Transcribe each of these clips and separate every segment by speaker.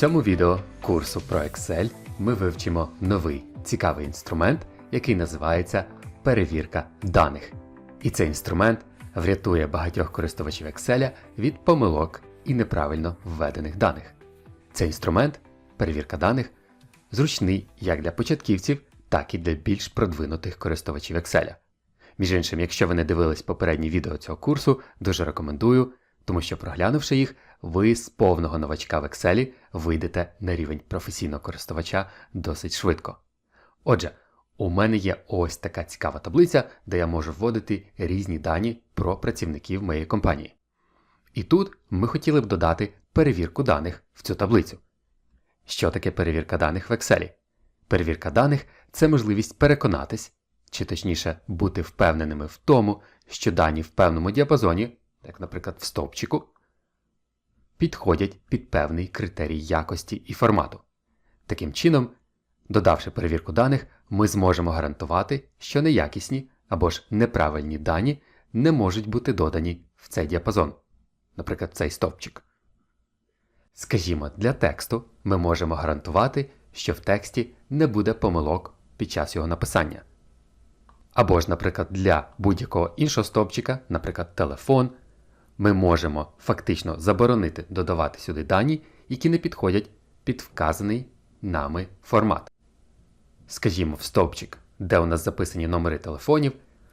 Speaker 1: цьому відео курсу про Excel ми вивчимо новий цікавий інструмент, який називається перевірка даних. І цей інструмент врятує багатьох користувачів Excel від помилок і неправильно введених даних. Цей інструмент перевірка даних зручний як для початківців, так і для більш продвинутих користувачів Excel. Між іншим, якщо ви не дивились попередні відео цього курсу, дуже рекомендую, тому що проглянувши їх, ви з повного новачка в Excel вийдете на рівень професійного користувача досить швидко. Отже, у мене є ось така цікава таблиця, де я можу вводити різні дані про працівників моєї компанії. І тут ми хотіли б додати перевірку даних в цю таблицю. Що таке перевірка даних в Excel? Перевірка даних це можливість переконатись, чи точніше бути впевненими в тому, що дані в певному діапазоні, як, наприклад, в стовпчику, підходять під певний критерій якості і формату. Таким чином, додавши перевірку даних, ми зможемо гарантувати, що неякісні або ж неправильні дані не можуть бути додані в цей діапазон, наприклад, цей стовпчик. Скажімо, для тексту ми можемо гарантувати, що в тексті не буде помилок під час його написання. Або ж, наприклад, для будь-якого іншого стовпчика, наприклад, телефон, ми можемо фактично заборонити додавати сюди дані, які не підходять під вказаний нами формат. Скажімо, в стовпчик, де у нас записані номери телефонів,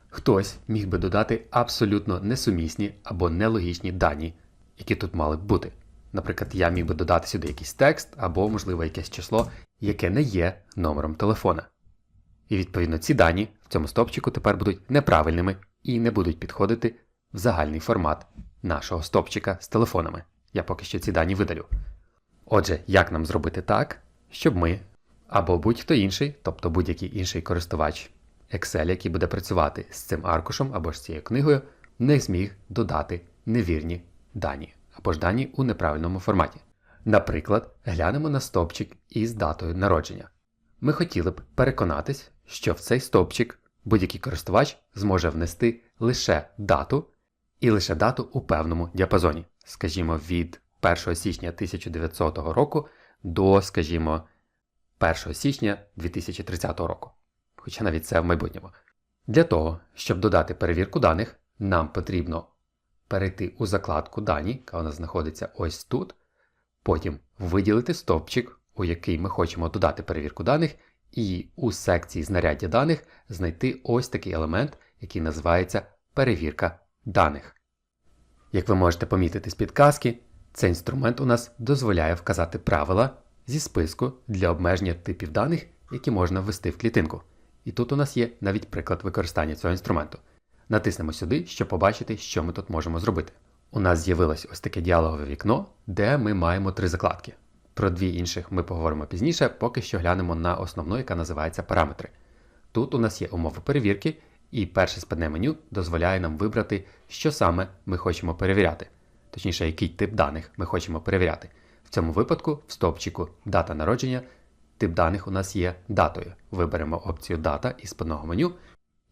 Speaker 1: хтось міг би додати абсолютно несумісні або нелогічні дані, які тут мали б бути. Наприклад, я міг би додати сюди якийсь текст або, можливо, якесь число, яке не є номером телефона. І відповідно ці дані в цьому стопчику тепер будуть неправильними і не будуть підходити в загальний формат нашого стопчика з телефонами. Я поки що ці дані видалю. Отже, як нам зробити так, щоб ми або будь-хто інший, тобто будь-який інший користувач Excel, який буде працювати з цим аркушем або ж цією книгою, не зміг додати невірні дані або ж дані у неправильному форматі. Наприклад, глянемо на стовпчик із датою народження. Ми хотіли б переконатись, що в цей стовпчик будь-який користувач зможе внести лише дату і лише дату у певному діапазоні, скажімо, від 1 січня 1900 року до, скажімо, 1 січня 2030 року, хоча навіть це в майбутньому. Для того, щоб додати перевірку даних, нам потрібно перейти у закладку Дані, яка у нас знаходиться ось тут, потім виділити стовпчик, у який ми хочемо додати перевірку даних, і у секції знаряддя даних знайти ось такий елемент, який називається перевірка даних. Як ви можете помітити з підказки, цей інструмент у нас дозволяє вказати правила зі списку для обмеження типів даних, які можна ввести в клітинку. І тут у нас є навіть приклад використання цього інструменту. Натиснемо сюди, щоб побачити, що ми тут можемо зробити. У нас з'явилось ось таке діалогове вікно, де ми маємо три закладки. Про дві інших ми поговоримо пізніше, поки що глянемо на основну, яка називається параметри. Тут у нас є умови перевірки, і перше спадне меню дозволяє нам вибрати, що саме ми хочемо перевіряти, точніше, який тип даних ми хочемо перевіряти. В цьому випадку, в стовпчику Дата народження, тип даних у нас є датою. Виберемо опцію Дата із спадного меню,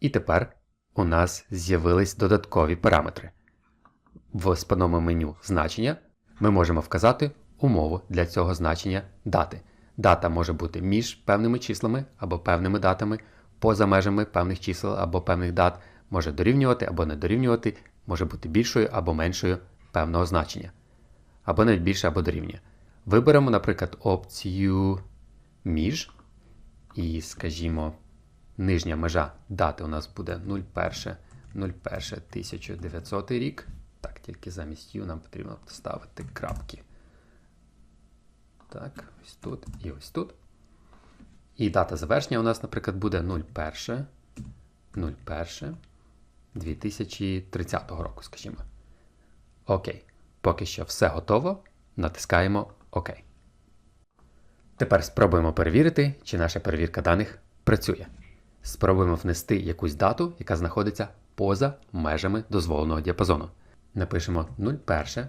Speaker 1: і тепер у нас з'явились додаткові параметри. В спадному меню значення ми можемо вказати умову для цього значення дати. Дата може бути між певними числами або певними датами, поза межами певних чисел або певних дат, може дорівнювати або не дорівнювати, може бути більшою або меншою певного значення, або навіть більше або дорівнює. Виберемо, наприклад, опцію між і, скажімо, нижня межа дати у нас буде 01.01.1900 рік. Так, тільки замість U нам потрібно поставити крапки. Так, ось тут і ось тут. І дата завершення у нас, наприклад, буде 01. 01 2030 року, скажімо. Окей. Поки що все готово. Натискаємо ОК. Тепер спробуємо перевірити, чи наша перевірка даних працює. Спробуємо внести якусь дату, яка знаходиться поза межами дозволеного діапазону. Напишемо 01,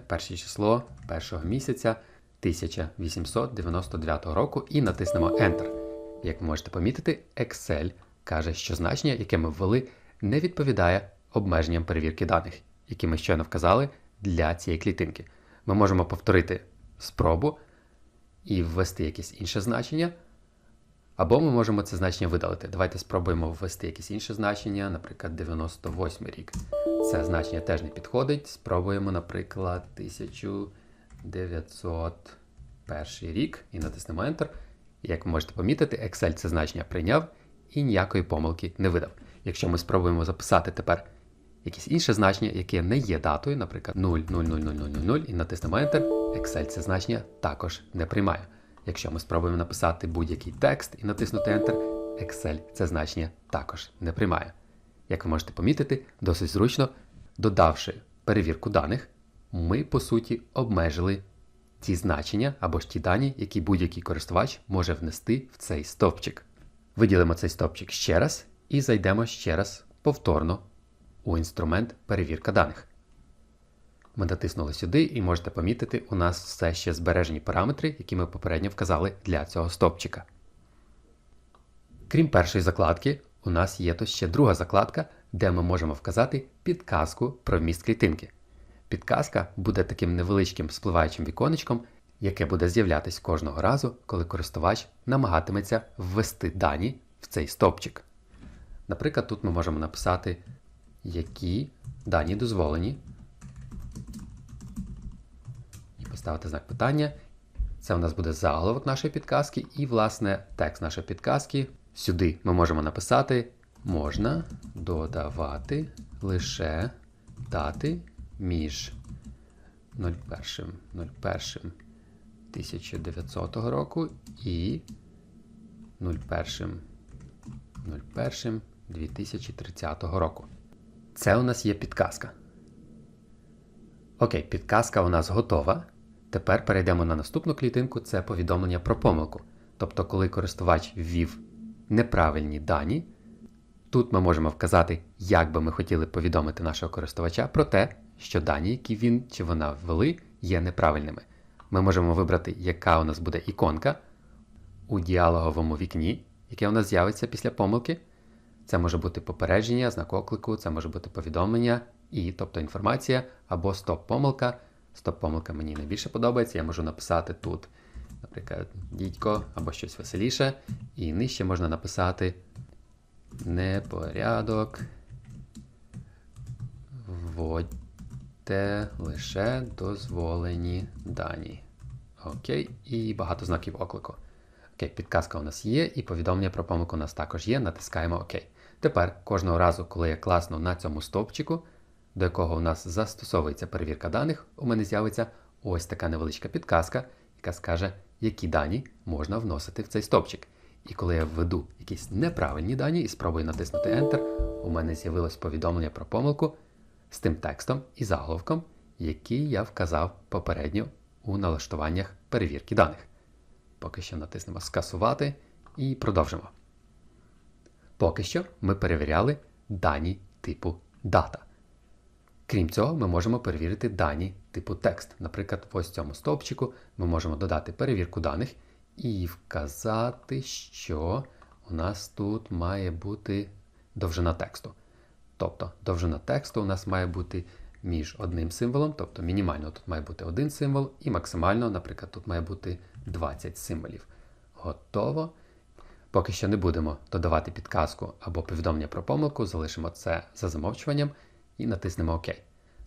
Speaker 1: перше число першого місяця 1899 року і натиснемо Enter. Як можете помітити, Excel каже, що значення, яке ми ввели, не відповідає обмеженням перевірки даних, які ми щойно вказали для цієї клітинки. Ми можемо повторити спробу і ввести якесь інше значення. Або ми можемо це значення видалити. Давайте спробуємо ввести якесь інше значення, наприклад, 98 рік. Це значення теж не підходить. Спробуємо, наприклад, 1901 рік і натиснемо Enter. Як ви можете помітити, Excel це значення прийняв і ніякої помилки не видав. Якщо ми спробуємо записати тепер якесь інше значення, яке не є датою, наприклад, 0,00000 і натиснемо Enter, Excel це значення також не приймає. Якщо ми спробуємо написати будь-який текст і натиснути Enter, Excel це значення також не приймає. Як ви можете помітити, досить зручно, додавши перевірку даних, ми по суті обмежили ті значення або ж ті дані, які будь-який користувач може внести в цей стовпчик. Виділимо цей стовпчик ще раз і зайдемо ще раз повторно у інструмент перевірка даних. Ми натиснули сюди і можете помітити, у нас все ще збережені параметри, які ми попередньо вказали для цього стовпчика. Крім першої закладки, у нас є тут ще друга закладка, де ми можемо вказати підказку про вміст клітинки. Підказка буде таким невеличким спливаючим віконечком, яке буде з'являтись кожного разу, коли користувач намагатиметься ввести дані в цей стовпчик. Наприклад, тут ми можемо написати, які дані дозволені, і поставити знак питання. Це у нас буде заголовок нашої підказки, і, власне, текст нашої підказки. Сюди ми можемо написати можна додавати лише дати між 01.01.1900 року і 01.01.2030 року. Це у нас є підказка. Окей, підказка у нас готова. Тепер перейдемо на наступну клітинку це повідомлення про помилку. Тобто, коли користувач ввів неправильні дані, тут ми можемо вказати, як би ми хотіли повідомити нашого користувача про те, що дані, які він чи вона ввели, є неправильними. Ми можемо вибрати, яка у нас буде іконка у діалоговому вікні, яке у нас з'явиться після помилки. Це може бути попередження, знак оклику, це може бути повідомлення, і, тобто інформація або стоп-помилка. Стоп-помилка мені найбільше подобається. Я можу написати тут, наприклад, дідько або щось веселіше. І нижче можна написати непорядок. Вводьте лише дозволені дані. Окей, і багато знаків оклику. Окей, підказка у нас є, і повідомлення про помилку у нас також є. Натискаємо ОК. Тепер кожного разу, коли я класну на цьому стовпчику, до якого у нас застосовується перевірка даних, у мене з'явиться ось така невеличка підказка, яка скаже, які дані можна вносити в цей стовпчик. І коли я введу якісь неправильні дані і спробую натиснути Enter, у мене з'явилось повідомлення про помилку з тим текстом і заголовком, який я вказав попередньо у налаштуваннях перевірки даних. Поки що натиснемо Скасувати і продовжимо. Поки що ми перевіряли дані типу дата. Крім цього, ми можемо перевірити дані типу текст. Наприклад, в цьому стовпчику ми можемо додати перевірку даних і вказати, що у нас тут має бути довжина тексту. Тобто довжина тексту у нас має бути між одним символом, тобто мінімально тут має бути один символ, і максимально, наприклад, тут має бути 20 символів. Готово. Поки що не будемо додавати підказку або повідомлення про помилку, залишимо це за замовчуванням і натиснемо ОК.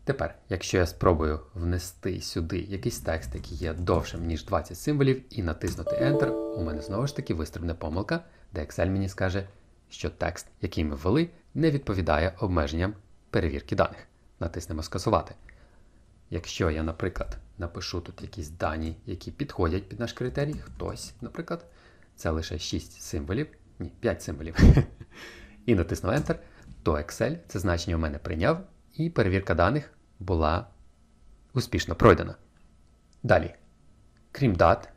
Speaker 1: Тепер, якщо я спробую внести сюди якийсь текст, який є довшим, ніж 20 символів, і натиснути Enter, у мене знову ж таки вистрибне помилка, де Excel мені скаже, що текст, який ми ввели, не відповідає обмеженням перевірки даних. Натиснемо Скасувати. Якщо я, наприклад, напишу тут якісь дані, які підходять під наш критерій, хтось, наприклад, це лише 6 символів, ні, 5 символів, і натисну Enter, то Excel це значення у мене прийняв, і перевірка даних була успішно пройдена. Далі, крім дат,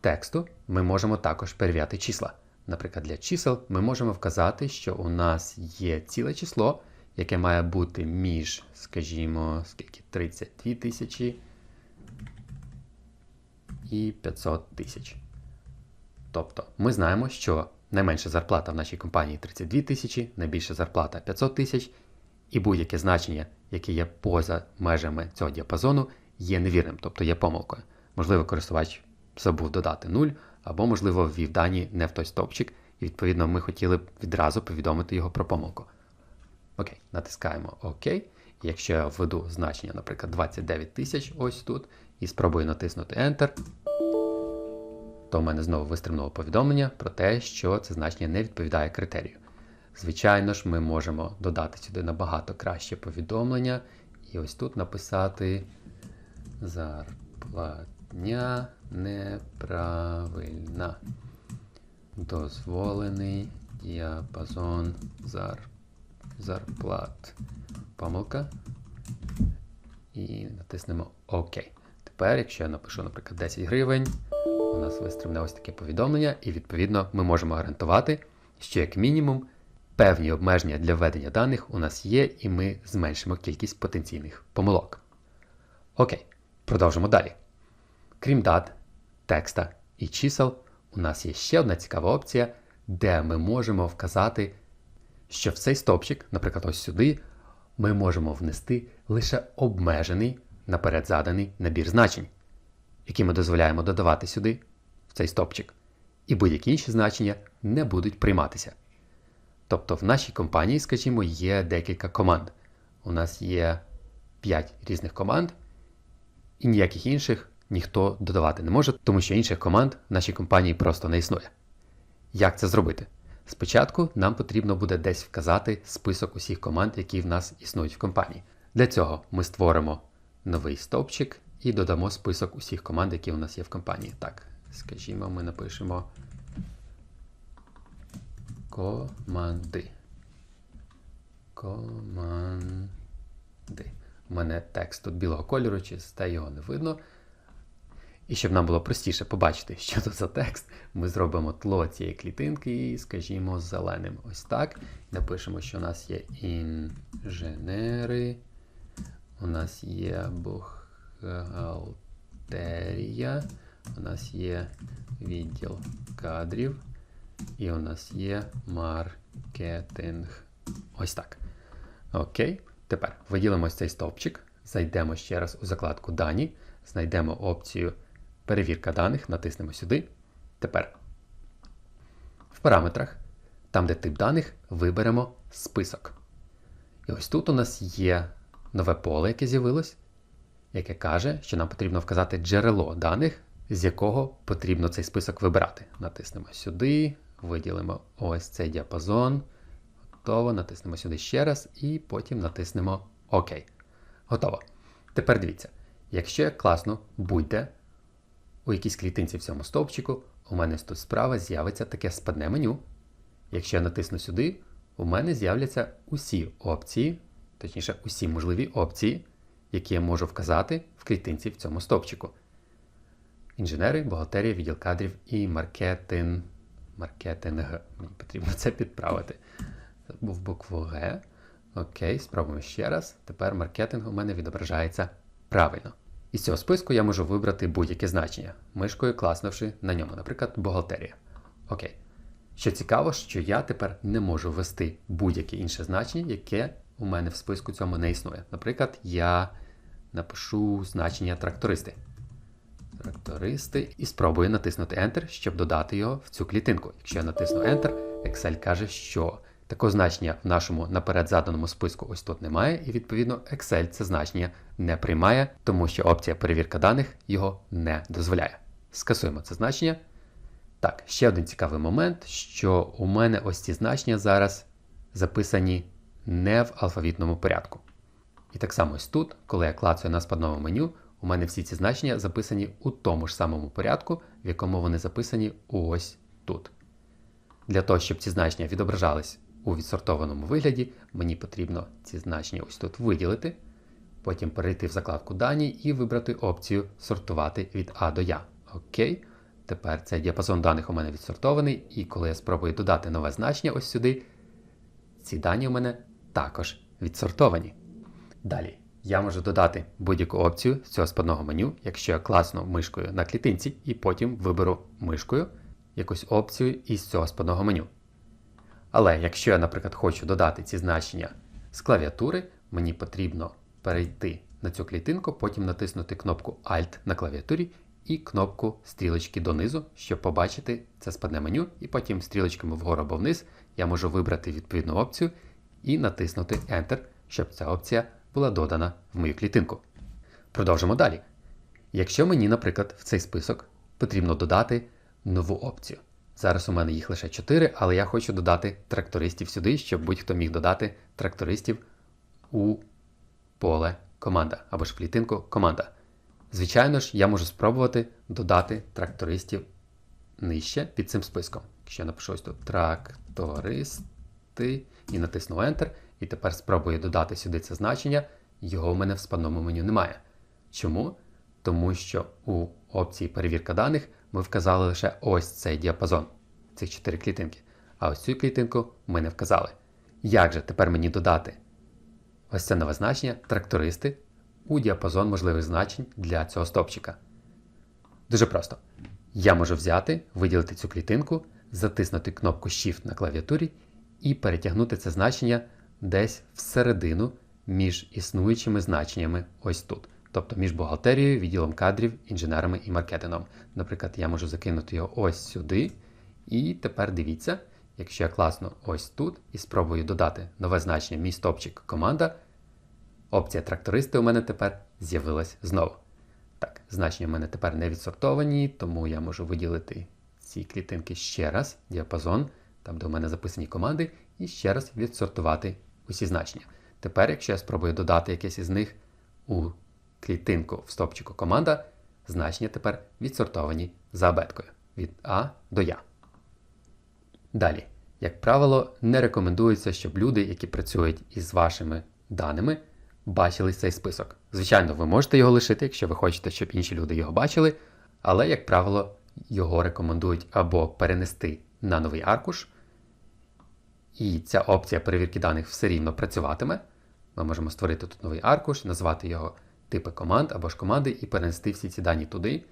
Speaker 1: тексту, ми можемо також перевіряти числа. Наприклад, для чисел ми можемо вказати, що у нас є ціле число, яке має бути між, скажімо, скільки 32 тисячі і 500 тисяч. Тобто ми знаємо, що найменша зарплата в нашій компанії 32 тисячі, найбільша зарплата 500 тисяч, і будь-яке значення, яке є поза межами цього діапазону, є невірним, тобто є помилкою. Можливо, користувач забув додати 0, або, можливо, ввів дані не в той стовпчик, і відповідно ми хотіли б відразу повідомити його про помилку. Окей, натискаємо ОК. Якщо я введу значення, наприклад, 29 тисяч ось тут, і спробую натиснути Enter, то в мене знову вистрибнуло повідомлення про те, що це значення не відповідає критерію. Звичайно ж, ми можемо додати сюди набагато краще повідомлення, і ось тут написати зарплатня неправильна. Дозволений діапазон зар... зарплат. Помилка. І натиснемо ОК. Тепер, якщо я напишу, наприклад, 10 гривень, у нас вистрибне ось таке повідомлення, і відповідно ми можемо гарантувати, що як мінімум певні обмеження для введення даних у нас є, і ми зменшимо кількість потенційних помилок. Окей, продовжимо далі. Крім дат, текста і чисел, у нас є ще одна цікава опція, де ми можемо вказати, що в цей стопчик, наприклад, ось сюди, ми можемо внести лише обмежений наперед заданий набір значень, які ми дозволяємо додавати сюди, в цей стопчик, і будь-які інші значення не будуть прийматися. Тобто в нашій компанії, скажімо, є декілька команд. У нас є 5 різних команд, і ніяких інших ніхто додавати не може, тому що інших команд в нашій компанії просто не існує. Як це зробити? Спочатку нам потрібно буде десь вказати список усіх команд, які в нас існують в компанії. Для цього ми створимо новий стовпчик і додамо список усіх команд, які у нас є в компанії. Так, скажімо, ми напишемо команди. Команди. У мене текст тут білого кольору, чисте його не видно. І щоб нам було простіше побачити, що тут за текст, ми зробимо тло цієї клітинки і, скажімо, зеленим. Ось так. Напишемо, що у нас є інженери, у нас є бухгалтерія, у нас є відділ кадрів, і у нас є маркетинг. Ось так. Окей. Тепер виділимо цей стовпчик, зайдемо ще раз у закладку Дані, знайдемо опцію Перевірка даних, натиснемо сюди. Тепер в параметрах, там, де тип даних, виберемо список. І ось тут у нас є нове поле, яке з'явилось, яке каже, що нам потрібно вказати джерело даних, з якого потрібно цей список вибирати. Натиснемо сюди, виділимо ось цей діапазон. Готово. Натиснемо сюди ще раз і потім натиснемо ОК. Готово. Тепер дивіться, якщо як класно будь-де у якійсь клітинці в цьому стовпчику, у мене тут справа з'явиться таке спадне меню. Якщо я натисну сюди, у мене з'являться усі опції, точніше, усі можливі опції, які я можу вказати в клітинці в цьому стовпчику. Інженери, бухгалтерія, відділ кадрів і маркетинг. Маркетинг. Мені потрібно це підправити. Це був букву Г. Окей, спробуємо ще раз. Тепер маркетинг у мене відображається правильно. Із цього списку я можу вибрати будь-яке значення, мишкою класнувши на ньому, наприклад, бухгалтерія. Окей. Що цікаво, що я тепер не можу ввести будь-яке інше значення, яке у мене в списку цьому не існує. Наприклад, я напишу значення трактористи. Трактористи і спробую натиснути Enter, щоб додати його в цю клітинку. Якщо я натисну Enter, Excel каже, що такого значення в нашому наперед заданому списку ось тут немає, і відповідно Excel це значення не приймає, тому що опція перевірка даних його не дозволяє. Скасуємо це значення. Так, ще один цікавий момент, що у мене ось ці значення зараз записані не в алфавітному порядку. І так само ось тут, коли я клацаю на спадному меню, у мене всі ці значення записані у тому ж самому порядку, в якому вони записані ось тут. Для того, щоб ці значення відображались у відсортованому вигляді, мені потрібно ці значення ось тут виділити, потім перейти в закладку Дані і вибрати опцію Сортувати від А до Я. Окей. Тепер цей діапазон даних у мене відсортований, і коли я спробую додати нове значення ось сюди, ці дані у мене також відсортовані. Далі, я можу додати будь-яку опцію з цього спадного меню, якщо я класну мишкою на клітинці, і потім виберу мишкою якусь опцію із цього спадного меню. Але якщо я, наприклад, хочу додати ці значення з клавіатури, мені потрібно перейти на цю клітинку, потім натиснути кнопку Alt на клавіатурі і кнопку стрілочки донизу, щоб побачити це спадне меню, і потім стрілочками вгору або вниз я можу вибрати відповідну опцію і натиснути Enter, щоб ця опція була додана в мою клітинку. Продовжимо далі. Якщо мені, наприклад, в цей список потрібно додати нову опцію. Зараз у мене їх лише 4, але я хочу додати трактористів сюди, щоб будь-хто міг додати трактористів у поле команда або ж в клітинку команда. Звичайно ж, я можу спробувати додати трактористів нижче під цим списком. Якщо я напишу ось тут трактористи і натисну Enter, і тепер спробую додати сюди це значення, його в мене в спадному меню немає. Чому? Тому що у опції перевірка даних ми вказали лише ось цей діапазон, цих 4 клітинки. А ось цю клітинку ми не вказали. Як же тепер мені додати ось це нове значення трактористи у діапазон можливих значень для цього стовпчика? Дуже просто. Я можу взяти, виділити цю клітинку, затиснути кнопку Shift на клавіатурі і перетягнути це значення десь всередину між існуючими значеннями ось тут. Тобто між бухгалтерією, відділом кадрів, інженерами і маркетингом. Наприклад, я можу закинути його ось сюди. І тепер дивіться, якщо я класно ось тут і спробую додати нове значення мій стопчик команда, опція трактористи у мене тепер з'явилась знову. Так, значення в мене тепер не відсортовані, тому я можу виділити ці клітинки ще раз, діапазон, там де у мене записані команди, і ще раз відсортувати усі значення. Тепер, якщо я спробую додати якесь із них у клітинку в стопчику команда, значення тепер відсортовані за абеткою від А до Я. Далі, як правило, не рекомендується, щоб люди, які працюють із вашими даними, бачили цей список. Звичайно, ви можете його лишити, якщо ви хочете, щоб інші люди його бачили, але, як правило, його рекомендують або перенести на новий аркуш, і ця опція перевірки даних все рівно працюватиме. Ми можемо створити тут новий аркуш, назвати його типи команд або ж команди і перенести всі ці дані туди,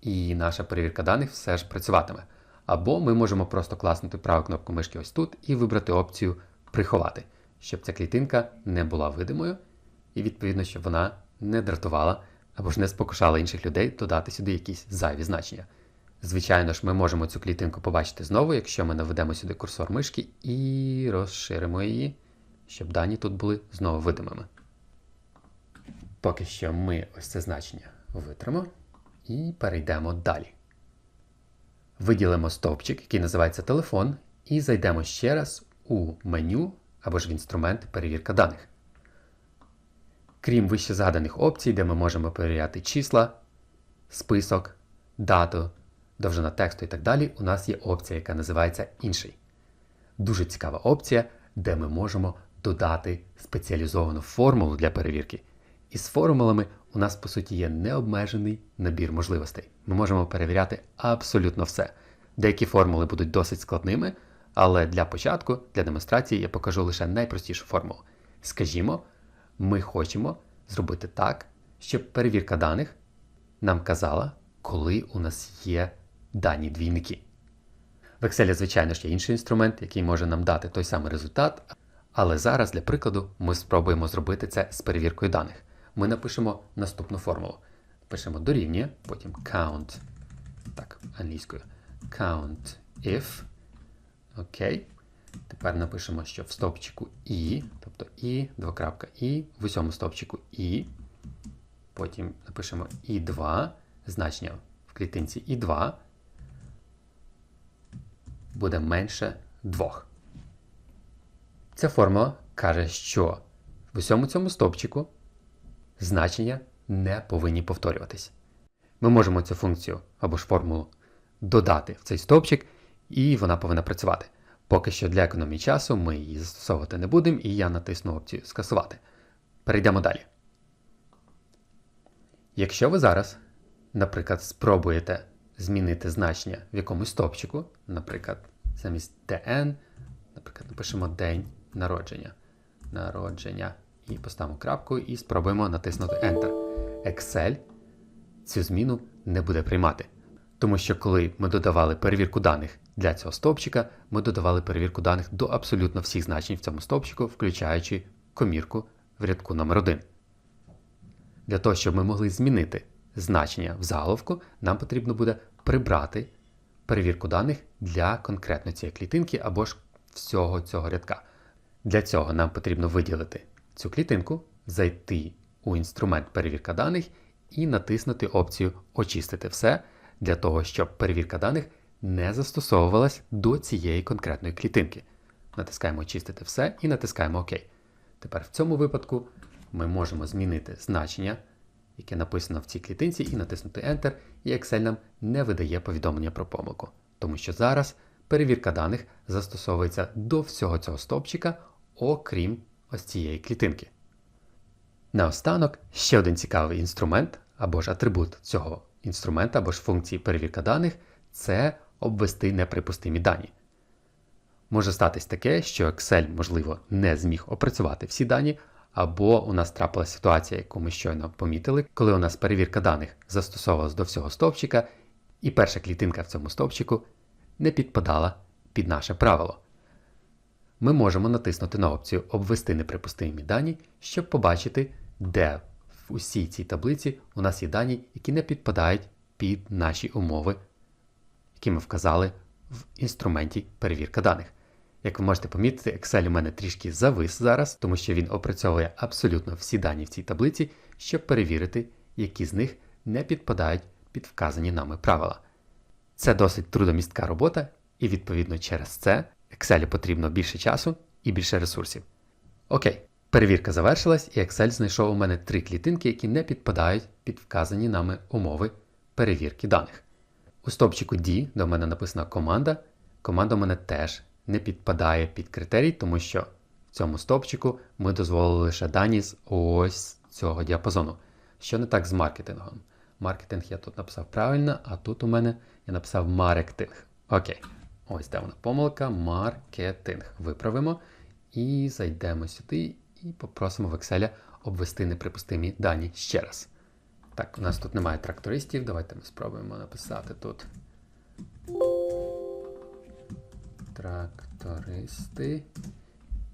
Speaker 1: і наша перевірка даних все ж працюватиме. Або ми можемо просто класнути праву кнопку мишки ось тут і вибрати опцію Приховати, щоб ця клітинка не була видимою, і відповідно, щоб вона не дратувала або ж не спокушала інших людей додати сюди якісь зайві значення. Звичайно ж, ми можемо цю клітинку побачити знову, якщо ми наведемо сюди курсор мишки і розширимо її, щоб дані тут були знову видимими. Поки що ми ось це значення витримо і перейдемо далі. Виділимо стовпчик, який називається телефон, і зайдемо ще раз у меню або ж в інструмент перевірка даних. Крім вище згаданих опцій, де ми можемо перевіряти числа, список, дату, довжина тексту і так далі, у нас є опція, яка називається Інший. Дуже цікава опція, де ми можемо додати спеціалізовану формулу для перевірки. І з формулами у нас, по суті, є необмежений набір можливостей. Ми можемо перевіряти абсолютно все. Деякі формули будуть досить складними, але для початку, для демонстрації, я покажу лише найпростішу формулу. Скажімо, ми хочемо зробити так, щоб перевірка даних нам казала, коли у нас є дані двійники. В Excel, звичайно ж, є інший інструмент, який може нам дати той самий результат, але зараз, для прикладу, ми спробуємо зробити це з перевіркою даних. Ми напишемо наступну формулу. Пишемо дорівнює, потім count, так, англійською, count if. Окей. Тепер напишемо, що в стопчику і, тобто і, двокрапка і, в усьому стопчику і. Потім напишемо і2, значення в клітинці і2 буде менше 2. Ця формула каже, що в усьому цьому стопчику значення не повинні повторюватись. Ми можемо цю функцію або ж формулу додати в цей стовпчик, і вона повинна працювати. Поки що для економії часу ми її застосовувати не будемо, і я натисну опцію Скасувати. Перейдемо далі. Якщо ви зараз, наприклад, спробуєте змінити значення в якомусь стовпчику, наприклад, замість DN, наприклад, напишемо День народження. Народження. І поставимо крапку і спробуємо натиснути Enter. Excel цю зміну не буде приймати. Тому що коли ми додавали перевірку даних для цього стовпчика, ми додавали перевірку даних до абсолютно всіх значень в цьому стовпчику, включаючи комірку в рядку номер 1 Для того, щоб ми могли змінити значення в заголовку, нам потрібно буде прибрати перевірку даних для конкретно цієї клітинки або ж всього цього рядка. Для цього нам потрібно виділити цю клітинку, зайти у інструмент перевірка даних і натиснути опцію Очистити все для того, щоб перевірка даних не застосовувалась до цієї конкретної клітинки. Натискаємо Очистити все і натискаємо ОК. Тепер в цьому випадку ми можемо змінити значення, яке написано в цій клітинці, і натиснути Enter, і Excel нам не видає повідомлення про помилку. Тому що зараз перевірка даних застосовується до всього цього стовпчика, окрім ось цієї клітинки. Наостанок ще один цікавий інструмент або ж атрибут цього інструмента або ж функції перевірка даних це обвести неприпустимі дані. Може статись таке, що Excel, можливо, не зміг опрацювати всі дані, або у нас трапилася ситуація, яку ми щойно помітили, коли у нас перевірка даних застосовувалась до всього стовпчика, і перша клітинка в цьому стовпчику не підпадала під наше правило. Ми можемо натиснути на опцію Обвести неприпустимі дані, щоб побачити, де в усій цій таблиці у нас є дані, які не підпадають під наші умови, які ми вказали в інструменті перевірка даних. Як ви можете помітити, Excel у мене трішки завис зараз, тому що він опрацьовує абсолютно всі дані в цій таблиці, щоб перевірити, які з них не підпадають під вказані нами правила. Це досить трудомістка робота, і відповідно через це Excel потрібно більше часу і більше ресурсів. Окей, перевірка завершилась, і Excel знайшов у мене три клітинки, які не підпадають під вказані нами умови перевірки даних. У стопчику D, у мене написана команда, команда у мене теж не підпадає під критерій, тому що в цьому стопчику ми дозволили лише дані з ось цього діапазону. Що не так з маркетингом? Маркетинг я тут написав правильно, а тут у мене я написав маркетинг. Окей. Ось де вона помилка, маркетинг. Виправимо і зайдемо сюди і попросимо в Excel обвести неприпустимі дані ще раз. Так, у нас тут немає трактористів. Давайте ми спробуємо написати тут. Трактористи.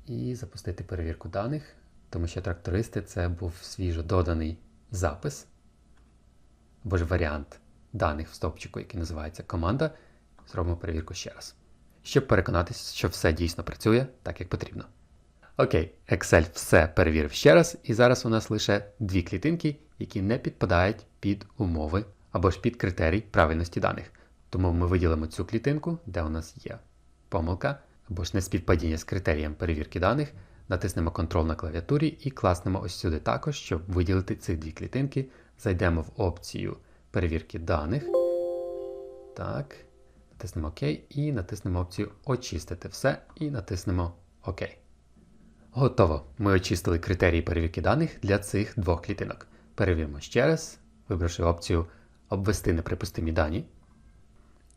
Speaker 1: І запустити перевірку даних, тому що трактористи це був свіжо доданий запис або ж варіант даних в стовпчику, який називається команда. Зробимо перевірку ще раз. Щоб переконатися, що все дійсно працює так, як потрібно. Окей, Excel все перевірив ще раз, і зараз у нас лише дві клітинки, які не підпадають під умови або ж під критерій правильності даних. Тому ми виділимо цю клітинку, де у нас є помилка, або ж неспівпадіння з критерієм перевірки даних, натиснемо Ctrl на клавіатурі і класнемо ось сюди також, щоб виділити ці дві клітинки. Зайдемо в опцію перевірки даних. Так, натиснемо ОК і натиснемо опцію Очистити все і натиснемо ОК. Готово. Ми очистили критерії перевірки даних для цих двох клітинок. Перевіримо ще раз, вибравши опцію Обвести неприпустимі дані.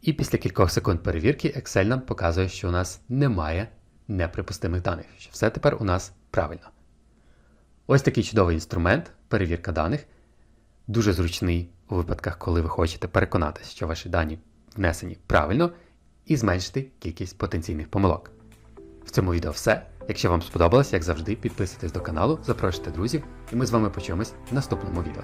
Speaker 1: І після кількох секунд перевірки Excel нам показує, що у нас немає неприпустимих даних, що все тепер у нас правильно. Ось такий чудовий інструмент перевірка даних. Дуже зручний у випадках, коли ви хочете переконатися, що ваші дані внесені правильно, і зменшити кількість потенційних помилок. В цьому відео все. Якщо вам сподобалось, як завжди, підписуйтесь до каналу, запрошуйте друзів, і ми з вами почуємось в наступному відео.